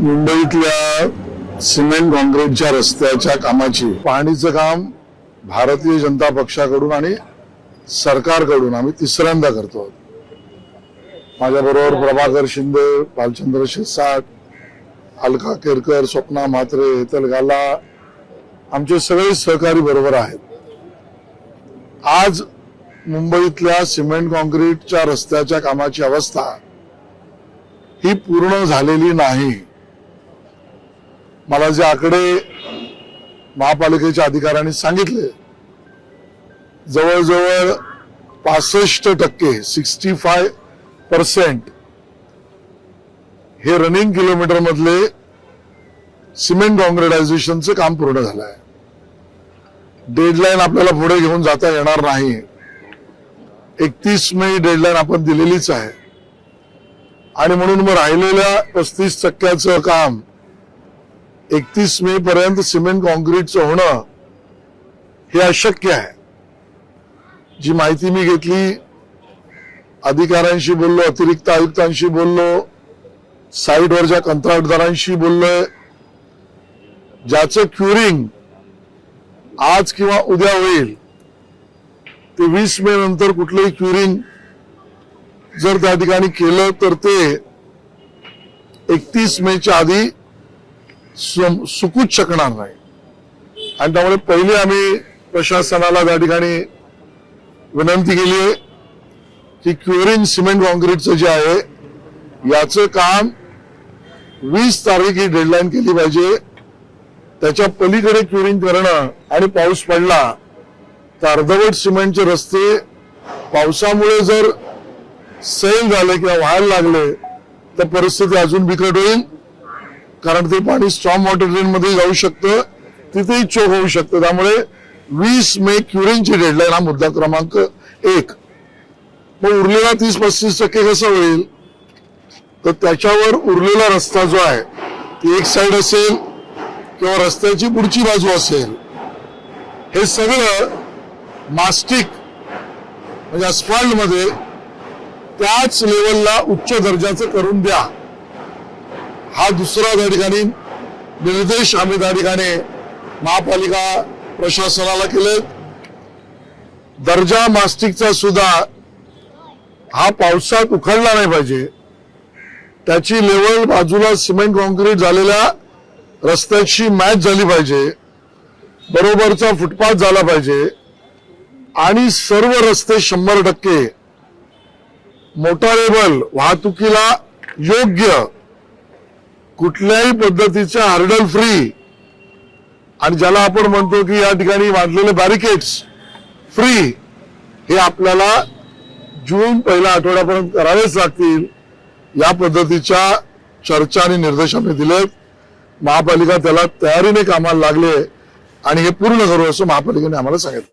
मुंबईतल्या सिमेंट काँक्रीटच्या रस्त्याच्या कामाची पाहणीचं काम भारतीय जनता पक्षाकडून आणि सरकारकडून आम्ही तिसऱ्यांदा करतो माझ्याबरोबर प्रभाकर शिंदे भालचंद्र शिरसाट अलका केरकर स्वप्ना म्हात्रे हेतल गाला आमचे सगळे सहकारी बरोबर आहेत. आज मुंबईतल्या सिमेंट काँक्रीटच्या रस्त्याच्या कामाची अवस्था ही पूर्ण झालेली नाही. मला जे आकडे महापालिकेच्या अधिकाऱ्यांनी सांगितले जवळजवळ पासष्ट टक्के सिक्स्टी फाय पर्सेंट हे रनिंग किलोमीटर मधले सिमेंट कॉन्क्रिटायझेशनचं काम पूर्ण झालं आहे डेडलाईन आपल्याला पुढे घेऊन जाता येणार नाही. एकतीस मे डेडलाईन आपण दिलेलीच आहे. आणि म्हणून मग राहिलेल्या पस्तीस टक्क्याचं काम एकतीस मे पर्यंत सिमेंट कॉन्क्रीटचं होणं हे अशक्य आहे. जी माहिती मी घेतली अधिकाऱ्यांशी बोललो अतिरिक्त आयुक्तांशी बोललो साईटवरच्या कंत्राटदारांशी बोललोय ज्याचं क्युरिंग आज किंवा उद्या होईल ते वीस मे नंतर कुठलंही क्युरिंग जर त्या ठिकाणी केलं तर ते एकतीस मेच्या आधी सुकूच शकणार नाही. आणि त्यामुळे पहिले आम्ही प्रशासनाला त्या ठिकाणी विनंती केली आहे की क्युरिन सिमेंट कॉन्क्रीटचं जे आहे याचं काम वीस तारीख ही डेडलाईन केली पाहिजे. त्याच्या पलीकडे क्युरिंग करणं आणि पाऊस पडला तर अर्धवट सिमेंटचे रस्ते पावसामुळे जर सैल झाले किंवा व्हायला लागले तर परिस्थिती अजून बिकट होईल. कारण ते पाणी स्टॉम वॉटर ड्रेन मध्ये जाऊ शकतं. तिथेही चोक होऊ शकतं. त्यामुळे वीस मे क्युरिंगची डेडलाईन हा मुद्दा क्रमांक एक. मग उरलेला तीस पस्तीस टक्के कसं होईल? तर त्याच्यावर उरलेला रस्ता जो आहे ती एक साईड असेल किंवा रस्त्याची पुढची बाजू असेल. हे सगळं मास्टिक म्हणजे अस्फाल्टमध्ये त्याच लेवलला उच्च दर्जाचं करून द्या. हा दुसरा त्या ठिकाणी निर्देश आम्ही त्या ठिकाणी महापालिका प्रशासनाला केले. दर्जा मास्टिकचा सुद्धा हा पावसात उखडला नाही पाहिजे. त्याची लेवल बाजूला सिमेंट कॉन्क्रीट झालेल्या रस्त्याची मॅच झाली पाहिजे. बरोबरचा फुटपाथ झाला पाहिजे. आणि सर्व रस्ते शंभर टक्के मोटारेबल वाहतुकीला योग्य कुठल्याही पद्धतीच्या हर्डल फ्री आणि ज्याला आपण म्हणतो की या ठिकाणी बांधलेले बॅरिकेड्स फ्री हे आपल्याला जून पहिल्या आठवड्यापर्यंत करावेच लागतील. या पद्धतीच्या चर्चा आणि निर्देश आम्ही दिलेत. महापालिका त्याला तयारीने कामाला लागले आणि हे पूर्ण करू असं महापालिकेने आम्हाला सांगितलं.